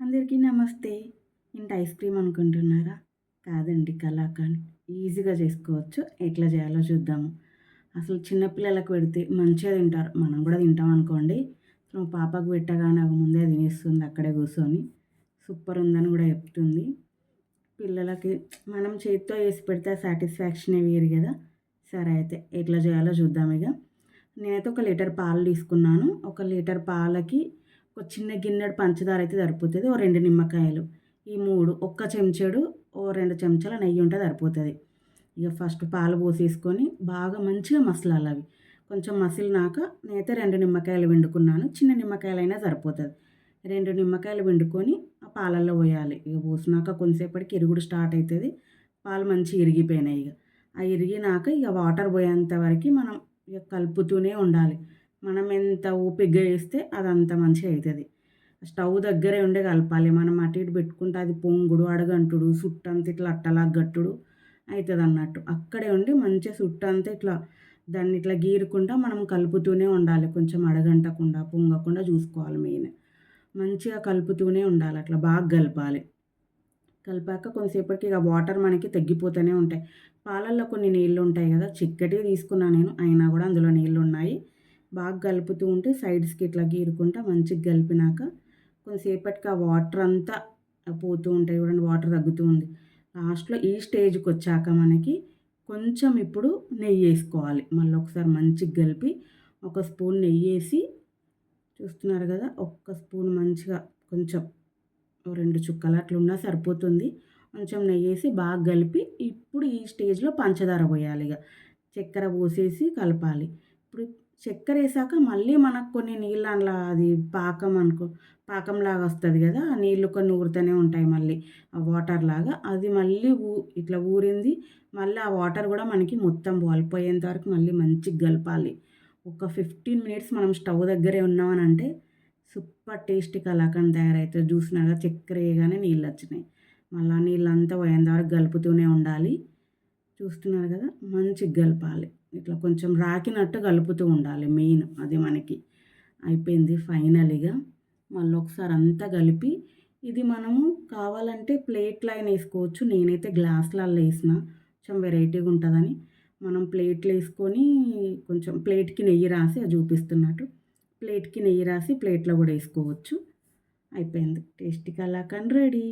అందరికీ నమస్తే. ఇంటి ఐస్ క్రీమ్ అనుకుంటున్నారా? కాదండి కలాకాండ్ ఈజీగా చేసుకోవచ్చు. ఎట్లా చేయాలో చూద్దాము. అసలు చిన్నపిల్లలకు పెడితే మంచిగా తింటారు. మనం కూడా తింటాం అనుకోండి. మా పాపకు పెట్టగానే ఒక ముందే తినేస్తుంది అక్కడే కూర్చొని. సూపర్ ఉందని కూడా చెప్తుంది. పిల్లలకి మనం చేతితో వేసి పెడితే సాటిస్ఫాక్షనే వేరు కదా. సరే అయితే ఎట్లా చేయాలో చూద్దాం ఇక. నేనైతే ఒక లీటర్ పాలు తీసుకున్నాను. ఒక లీటర్ పాలకి ఒక చిన్న గిన్నెడు పంచదార అయితే సరిపోతుంది ఓ రెండు నిమ్మకాయలు. ఈ మూడు ఒక్క చెంచాడు ఓ రెండు చెంచాల నెయ్యి ఉంటే సరిపోతుంది. ఇక ఫస్ట్ పాలు పోసేసుకొని బాగా మంచిగా మసలాలి అవి. కొంచెం మసిలినాక నేనైతే రెండు నిమ్మకాయలు వండుకున్నాను చిన్న నిమ్మకాయలైనా సరిపోతుంది. రెండు నిమ్మకాయలు వండుకొని ఆ పాలల్లో పోయాలి. ఇక పోసినాక కొంతసేపటికి ఇరుగుడు స్టార్ట్ అవుతుంది పాలు మంచి ఇరిగిపోయినాయి ఇక. ఆ ఇరిగినాక ఇక వాటర్ పోయేంత వరకు మనం ఇక కలుపుతూనే ఉండాలి. మనం ఎంత ఊపిగ్గా వేస్తే అది అంత మంచిగా అవుతుంది స్టవ్ దగ్గరే ఉండే కలపాలి. మనం అటు ఇటు పెట్టుకుంటే అది పొంగుడు అడగంటుడు సుట్టంత ఇట్లా అట్టలా గట్టుడు అవుతుంది అన్నట్టు అక్కడే ఉండి మంచిగా సుట్టంతా ఇట్లా దాన్ని ఇట్లా గీరుకుంటా మనం కలుపుతూనే ఉండాలి. కొంచెం అడగంటకుండా పొంగకుండా చూసుకోవాలి మెయిన్. మంచిగా కలుపుతూనే ఉండాలి. అట్లా బాగా కలపాలి. కలిపాక కొంతసేపటికి ఇక వాటర్ మనకి తగ్గిపోతూనే ఉంటాయి. పాలల్లో కొన్ని నీళ్ళు ఉంటాయి కదా చిక్కటి తీసుకున్నాను నేను. అయినా కూడా అందులో నీళ్ళు ఉన్నాయి. బాగా కలుపుతూ ఉంటే సైడ్స్కి ఇట్లా గీరుకుంటా మంచిగా కలిపినాక కొంతసేపటికి ఆ వాటర్ అంతా పోతూ ఉంటాయి చూడండి వాటర్ తగ్గుతూ ఉంది. లాస్ట్లో ఈ స్టేజ్కి వచ్చాక మనకి కొంచెం ఇప్పుడు నెయ్యి వేసుకోవాలి. మళ్ళీ ఒకసారి మంచిగా కలిపి ఒక స్పూన్ నెయ్యి వేసి చూస్తున్నారు కదా ఒక్క స్పూన్ మంచిగా కొంచెం రెండు చుక్కలు అట్లున్నా సరిపోతుంది. కొంచెం నెయ్యి వేసి బాగా కలిపి ఇప్పుడు ఈ స్టేజ్లో పంచదార పోయాలి ఇక. చక్కెర పోసేసి కలపాలి. ఇప్పుడు చక్కెర వేసాక మళ్ళీ మనకు కొన్ని నీళ్ళు అందులో అది పాకం అనుకో పాకంలాగా వస్తుంది కదా ఆ నీళ్ళు కొన్ని ఊరుతూనే ఉంటాయి మళ్ళీ ఆ వాటర్ లాగా. అది మళ్ళీ ఊ ఇట్లా ఊరింది మళ్ళీ ఆ వాటర్ కూడా మనకి మొత్తం పోయేంత వరకు మళ్ళీ మంచిగా కలపాలి. ఒక ఫిఫ్టీన్ మినిట్స్ మనం స్టవ్ దగ్గరే ఉన్నామని అంటే సూపర్ టేస్ట్ కలాకండ్ తయారవుతుంది. చూసినాక చక్కెర వేయగానే నీళ్ళు వచ్చినాయి. మళ్ళీ నీళ్ళంతా పోయేంత వరకు కలుపుతూనే ఉండాలి. చూస్తున్నారు కదా మంచిగా కలపాలి. ఇట్లా కొంచెం రాకినట్టు కలుపుతూ ఉండాలి మెయిన్ అది మనకి. అయిపోయింది ఫైనల్గా మళ్ళీ ఒకసారి అంతా కలిపి ఇది మనము కావాలంటే ప్లేట్లో అయినా వేసుకోవచ్చు. నేనైతే గ్లాసులలో వేసిన కొంచెం వెరైటీగా ఉంటుందని. మనం ప్లేట్లు వేసుకొని కొంచెం ప్లేట్కి నెయ్యి రాసి అది చూపిస్తున్నట్టు ప్లేట్కి నెయ్యి రాసి ప్లేట్లో కూడా వేసుకోవచ్చు. అయిపోయింది. Tasty kalakand ready.